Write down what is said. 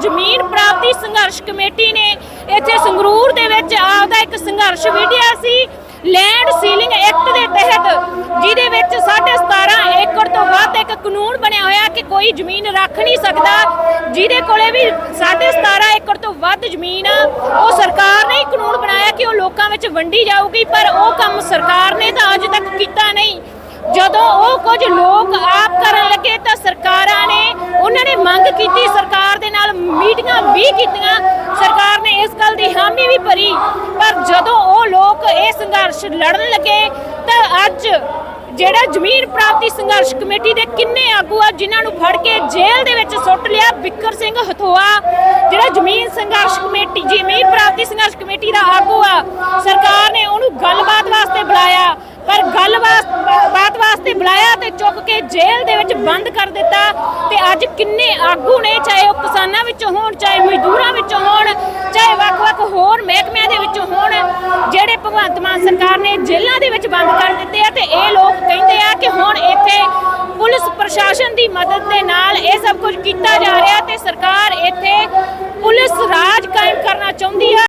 ਜ਼ਮੀਨ ਪ੍ਰਾਪਤੀ ਸੰਘਰਸ਼ ਕਮੇਟੀ ਨੇ ਇੱਥੇ ਸੰਗਰੂਰ ਦੇ ਵਿੱਚ ਆਪਦਾ ਇੱਕ ਸੰਘਰਸ਼ ਵਿੱਢਿਆ ਸੀ ਲੈਂਡ ਸੀਲਿੰਗ ਐਕਟ ਦੇ ਤਹਿਤ, ਜਿਹਦੇ ਵਿੱਚ 17.5 ਏਕੜ ਤੋਂ ਵੱਧ ਇੱਕ ਕਾਨੂੰਨ ਬਣਿਆ ਹੋਇਆ ਕਿ ਕੋਈ ਜ਼ਮੀਨ ਰੱਖ ਨਹੀਂ ਸਕਦਾ, ਜਿਹਦੇ ਕੋਲੇ ਵੀ 17.5 ਏਕੜ ਤੋਂ ਵੱਧ ਜ਼ਮੀਨ ਆ, ਉਹ ਸਰਕਾਰ ਨੇ ਕਾਨੂੰਨ ਬਣਾਇਆ ਕਿ ਉਹ ਲੋਕਾਂ ਵਿੱਚ ਵੰਡੀ ਜਾਊਗੀ, ਪਰ ਉਹ ਕੰਮ ਸਰਕਾਰ ਨੇ ਤਾਂ ਅੱਜ ਤੱਕ ਕੀਤਾ ਨਹੀਂ। ਜਦੋਂ ਉਹ ਕੁਝ ਲੋਕ ਆਪ ਕਰਨ ਲੱਗੇ ਤਾਂ ਸਰਕਾਰਾਂ ਨੇ ਉਹਨਾਂ ਨੇ ਮੰਗ ਕੀਤੀ ਸਰਕਾਰ ਦੇ ਨਾਲ ਮੀਟਿੰਗਾਂ ਵੀ ਕੀਤੀਆਂ ਸਰਕਾਰ ਨੇ ਇਸ ਗੱਲ ਦੀ ਹਾਮੀ ਵੀ ਭਰੀ ਪਰ ਜਦੋਂ ਉਹ ਲੋਕ ਇਹ ਸੰਘਰਸ਼ ਲੜਨ ਲੱਗੇ, ਤਾਂ ਅੱਜ ਜਿਹੜਾ ਜ਼ਮੀਨ ਪ੍ਰਾਪਤੀ ਸੰਘਰਸ਼ ਕਮੇਟੀ ਦੇ ਕਿੰਨੇ ਆਗੂ ਆ, ਜਿਨ੍ਹਾਂ ਨੂੰ ਫੜ ਕੇ ਜੇਲ੍ਹ ਦੇ ਵਿੱਚ ਸੁੱਟ ਲਿਆ, ਬਿੱਕਰ ਸਿੰਘ ਹਥੋਆ, ਜਿਹੜਾ ਜ਼ਮੀਨ ਸੰਘਰਸ਼ ਕਮੇਟੀ ਜ਼ਮੀਨ ਪ੍ਰਾਪਤੀ ਸੰਘਰਸ਼ ਕਮੇਟੀ ਦਾ ਆਗੂ ਆ, ਸਰਕਾਰ ਨੇ ਉਹਨੂੰ ਗੱਲਬਾਤ ਵਾਸਤੇ ਬੁਲਾਇਆ, ਪਰ ਗੱਲਬਾਤ ਵਾਸਤੇ ਬੁਲਾਇਆ ਤੇ ਚੁੱਕ ਕੇ ਜੇਲ੍ਹ ਦੇ ਵਿੱਚ ਬੰਦ ਕਰ ਦਿੱਤਾ, ਤੇ ਅੱਜ ਕਿੰਨੇ ਆਗੂ ਨੇ, ਚਾਹੇ ਉਹ ਕਿਸਾਨਾਂ ਵਿੱਚੋਂ ਹੋਣ, ਚਾਹੇ ਮਜ਼ਦੂਰਾਂ ਵਿੱਚੋਂ ਹੋਣ ਚਾਹੇ ਵੱਖ-ਵੱਖ ਹੋਰ ਮਹਿਕਮਿਆਂ ਦੇ ਵਿੱਚੋਂ ਹੋਣ ਜਿਹੜੇ ਭਗਵੰਤ ਮਾਨ ਸਰਕਾਰ ਨੇ ਜੇਲ੍ਹਾਂ ਦੇ ਵਿੱਚ ਬੰਦ ਕਰ ਦਿੱਤੇ ਆ ਤੇ ਇਹ ਲੋਕ ਕਹਿੰਦੇ ਆ ਕਿ ਹੁਣ ਇੱਥੇ ਪੁਲਿਸ ਪ੍ਰਸ਼ਾਸਨ ਦੀ ਮਦਦ ਦੇ ਨਾਲ ਇਹ ਸਭ ਕੁਝ ਕੀਤਾ ਜਾ ਰਿਹਾ ਤੇ ਸਰਕਾਰ ਇੱਥੇ ਪੁਲਿਸ ਰਾਜ ਕਾਇਮ ਕਰਨਾ ਚਾਹੁੰਦੀ ਹੈ